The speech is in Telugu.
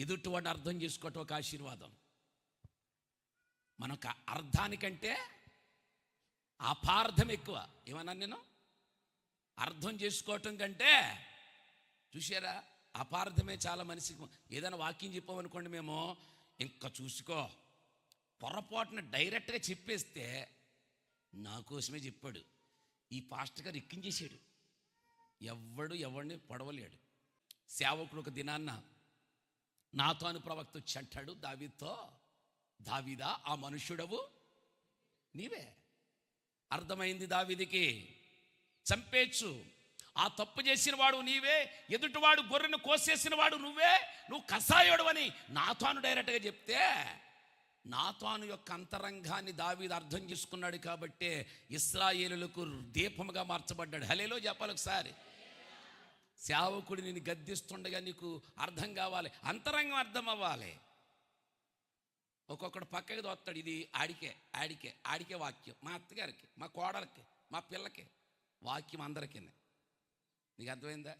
ఎదుటివాడు అర్థం చేసుకోవటం ఒక ఆశీర్వాదం. మనకు అర్థానికంటే అపార్థం ఎక్కువ. ఏమన్నా నేను? అర్థం చేసుకోవటం కంటే చూసారా అపార్థమే చాలా మనిషికి ఏదైనా వాక్యం చెప్పామనుకోండి మేము ఇంకా చూసుకో. పొరపాటున డైరెక్ట్గా చెప్పేస్తే నా కోసమే చెప్పాడు. ఈ పాస్టర్ గారు ఎక్కించేసాడు ఎవ్వడు ఎవడిని పొడవలేడు. సేవకుడు ఒక దినాన్న నాతో అని ప్రవక్త వచ్చి అంటాడు దావీతో దావీదా ఆ మనుషుడవు నీవే. అర్థమైంది దావిదికి? చంపేచ్చు. ఆ తప్పు చేసిన వాడు నీవే. ఎదుటివాడు గొర్రెను కోసేసిన వాడు నువ్వే నువ్వు కసాయుడు అని నాతోను డైరెక్ట్గా చెప్తే నాతోను యొక్క అంతరంగాన్ని దావీదు అర్థం చేసుకున్నాడు కాబట్టే ఇస్రాయేలులకు దీపముగా మార్చబడ్డాడు. హలేలో చెప్పాలి ఒకసారి. సేవకుడు నేను గద్దిస్తుండగా నీకు అర్థం కావాలి అంతరంగం అర్థం అవ్వాలి. ఒక్కొక్కడు పక్కకి దోస్తాడు ఇది ఆడికే ఆడికే ఆడికే వాక్యం. మా అత్తగారికి మా కోడలకి మా పిల్లకి వాక్యం అందరికీ నీకు అర్థమైందా?